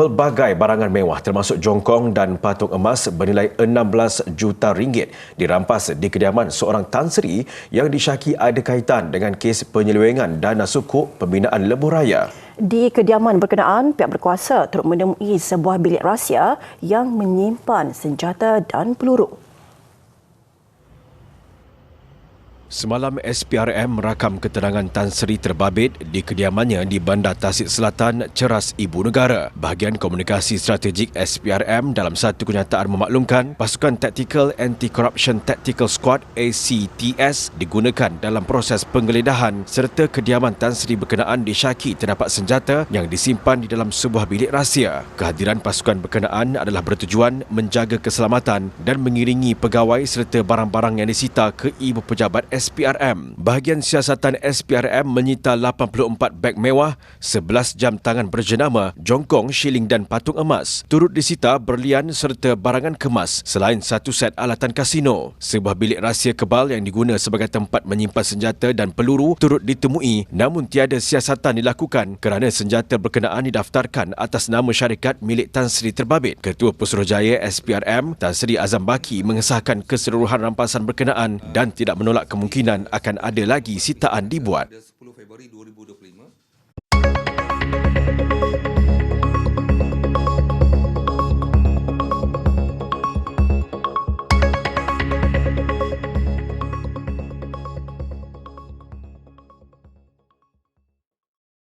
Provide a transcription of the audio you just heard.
Pelbagai barangan mewah termasuk jongkong dan patung emas bernilai 16 juta ringgit dirampas di kediaman seorang Tan Sri yang disyaki ada kaitan dengan kes penyelewengan dana sukuk pembinaan lebuh raya. Di kediaman berkenaan, pihak berkuasa turut menemui sebuah bilik rahsia yang menyimpan senjata dan peluru. Semalam SPRM merakam keterangan Tan Sri terbabit di kediamannya di Bandar Tasik Selatan, Ceras Ibu Negara. Bahagian Komunikasi Strategik SPRM dalam satu kenyataan memaklumkan pasukan Tactical Anti-Corruption Tactical Squad ACTS digunakan dalam proses penggeledahan serta kediaman Tan Sri berkenaan disyaki terdapat senjata yang disimpan di dalam sebuah bilik rahsia. Kehadiran pasukan berkenaan adalah bertujuan menjaga keselamatan dan mengiringi pegawai serta barang-barang yang disita ke ibu pejabat SPRM. Bahagian siasatan SPRM menyita 84 beg mewah, 11 jam tangan berjenama, jongkong, shilling dan patung emas. Turut disita berlian serta barangan kemas selain satu set alatan kasino. Sebuah bilik rahsia kebal yang diguna sebagai tempat menyimpan senjata dan peluru turut ditemui namun tiada siasatan dilakukan kerana senjata berkenaan didaftarkan atas nama syarikat milik Tan Sri terbabit. Ketua Pusuruhjaya SPRM Tan Sri Azam Baki mengesahkan keseluruhan rampasan berkenaan dan tidak menolak kemungkinan kemungkinan akan ada lagi sitaan dibuat.